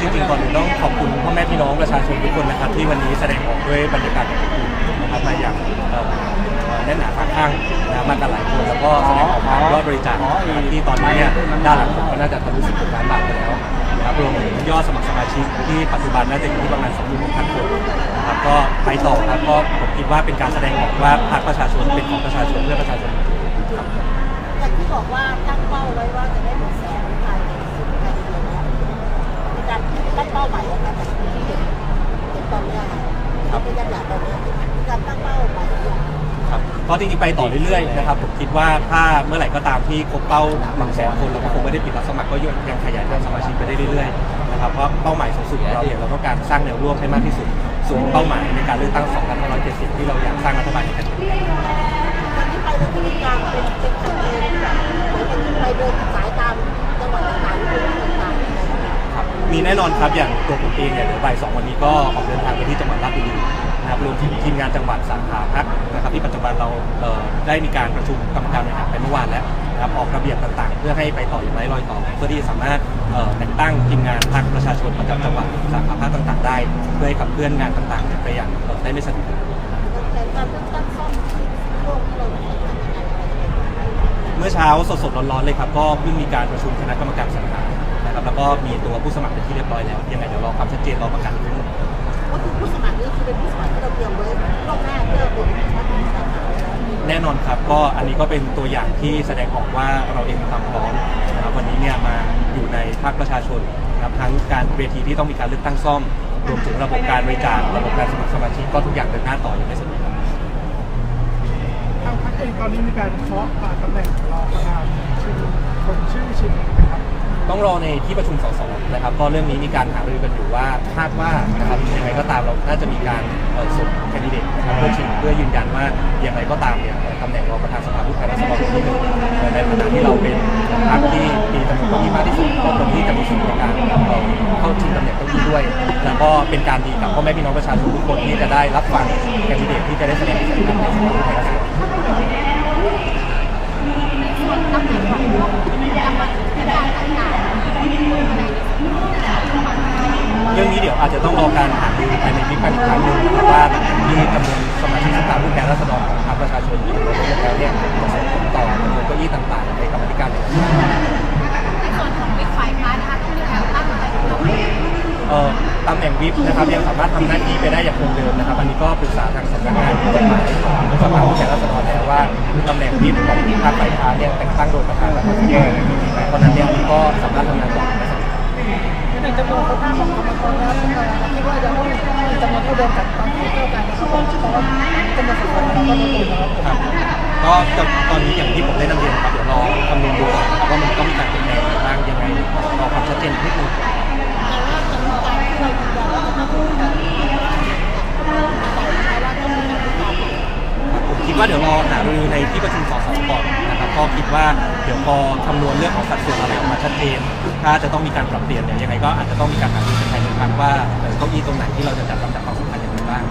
จริงๆก่อนอื่นต้องขอบคุณพ่อแม่พี่น้องประชาชนทุกคนนะครับที่วันนี้แสดงออกด้วยบรรยากาศแบบอบอุ่นะครับมาอย่างแน่นหนาฝาข้างนะมากันหลายคนแล้วก็แสดงออกผ่านยอดบริจาคที่ตอนนี้เนี่ยด้านหลังผมก็น่าจะทะลุสิบล้านบาทไปแล้วนะครับรวมถึงยอดสมัครสมาชิกที่ปัจจุบันน่าจะอยู่ที่ประมาณ2 6 0 0 0คนนะครับก็ไปต่อครับก็ผมคิดว่าเป็นการแสดงออกว่าพรรคประชาชนเป็นของประชาชนเพื่อประชาชนครับอย่างที่บอกว่าตั้งเป้าไว้ว่าจะได้หนึ่งแสน ก็จริงๆไปต่อเรื่อยๆนะครับผมคิดว่าถ้าเมื่อไหร่ก็ตามที่ครบเป้าบางแสนคนเราก็คงไม่ได้ปิดรับสมัครก็ยังขยายฐานสมาชิกไปได้เรื่อยๆนะครับเพราะเป้าหมายสูงสุดของเราเนี่ยเราต้องการสร้างแนวร่วมให้มากที่สุดส่วนเป้าหมายในการเลือกตั้ง2570ที่เราอยากสร้างรัฐบาลในแผ่นดินการที่ไปเราที่มีการเป็นเป็นแคมเปญแบบเหมือนเป็นไปเดินสายตามจังหวัดต่างๆหรือพื้นที่ต่างๆครับมีแน่นอนครับอย่างตัวผมเองเนี่ยเดี๋ยวบ่ายสองวันนี้ก็ออกเดินทางไปที่จังหวัดราชบุรี นะครับรวมถึงทีมงานจังหวัดสาขาพักนะครับที่ปัจจุบันเราเอ่อได้มีการประชุมกรรมการบริหารไปเมื่อวานแล้วนะครับออกระเบียบต่างๆ เพื่อให้ไปต่ออย่างไรรอยต่อ เพื่อที่จะสามารถเอ่อแต่งตั้งทีมงานพักประชาชนประจำจังหวัดสาขาพักต่างๆ ได้เพื่อให้ขับเคลื่อนงานต่างๆเนี่ยไปอย่างเอ่อได้ไม่สะดุด แต่การเลือกตั้งซ่อมโลกที่เราทำงานอะไรเมื่อเช้าสดๆร้อนๆเลยครับก็เพิ่งมีการประชุมคณะกรรมการสรรหานะครับแล้วก็มีตัวผู้สมัครเป็นที่เรียบร้อยแล้วยังไงเดี๋ยวรอความชัดเจนรอประกาศอีกทีหนึง ก็คือผู้สมัครนี่คือเป็นผู้สมัครที่เราเตรียมไว้รอบแรกเพื่อเป็นนักศึกษาแล้วแน่นอนครับก็อันนี้ก็เป็นตัวอย่างที่แสดงออกว่าเราเองมีความพร้อมนะครับวันนี้เนี่ยมาอยู่ในภาคประชาชนนะครับทั้งการเวทีที่ต้องมีการเลือกตั้งซ่อม รวมถึงระบบการบริจาคระบบการสมัครสมาชิกก็ทุกอย่างเดินหน้าต่ออย่างไม่สะดุดครับทางพรรคเองตอนนี้มีการเคาะตำแหน่งรองประธานชิงคนชื่อชิงนะครับ ต้องรอในที่ประชุมสสนะครับก็เรื่องนี้มีการหารือกันอยู่ว่าคาดว่านะครับยังไงก็ตามเราน่าจะมีการเอ่อส่งแคนดิเดตนะครับเพื่อชิงเพื่อยืนยันว่าอย่างไรก็ตามเนี่ยเอ่อตำแหน่งรองประธานสภาผู้แทนราษฎรคนที่หนึ่งเอ่อในฐานะที่เราเป็นพรรคที่มีจำนวนเก้าอี้มากที่สุดก็คนที่จะมีสิทธิ์ในการเอ่อเข้าชิงตำแหน่งเก้าอี้ด้วย แล้วก็เป็นการดีกับพ่อแม่พี่น้องประชาชนทุกคนที่จะได้รับฟังแคนดิเดตที่จะได้แสดงศักยภาพในสภาผู้แทนราษฎรตำแหน่งของพวกกรรมการต่างๆ เรื่ อาจจะต้องรอการหารือภายในวิปกันอีกครั้งหนึ่งนะครับว่าหลังจากที่จำนวนสมาชิกสภาผู้แทนราษฎรของพรรคประชาชนมีจำนวนเยอะแล้วเนี่ยจะส่งผลต่อจำนวนเก้าอี้ต่างๆในกรรมธิการในวันนี้ในส่วนของวิกฝ่ายค้านนะคะต้องมีการตั้งอะไรบ้างเอ่อตำแหน่งวิปนะครับยังสามารถทำหน้าที่ไปได้อย่างคงเดิมนะครับ อันนี้ก็ปรึกษาทางสำนักงานกฎหมายของสภาผู้แทนราษฎรแล้วว่าตำแหน่งวิปของพรรคฝ่ายค้านเนี่ยแต่งตั้งโดยประธานรัฐสภาเพรา จำนวนคนหน้าของกรรมกรแล้วเราคิดว่าจะต้องมีจำนวนเท่าเดิมกับตอนที่เท่ากันนะครับเพราะว่าจำนวนสสเราก็ลดลงนะครับครับก็จะตอนนี้อย่างที่ผมได้นำเรียนครับเดี๋ยวรอคำนวณดูก่อนว่ามันต้องมีการเปลี่ยนแปลงบ้างยังไงรอความชัดเจนนิดนึงแต่ว่าจะมีการที่เรายืนยันว่าจะต้องมีการว่าต้องมีการประกาศผมคิดว่าเดี๋ยวรอหารือในที่ประชุมสสก่อน ก็คิดว่าเดี๋ยวพอคำนวณเรื่องของสัดส่วนอะไรออกมาชัดเจน ถ้าจะต้องมีการปรับเปลี่ยนเนี่ยยังไงก็อาจจะต้องมีการหารือกันภายในพักว่าเอ่อเก้าอี้ตรงไหนที่เราจะจัดลำดับความสำคัญอย่างไรบ้าง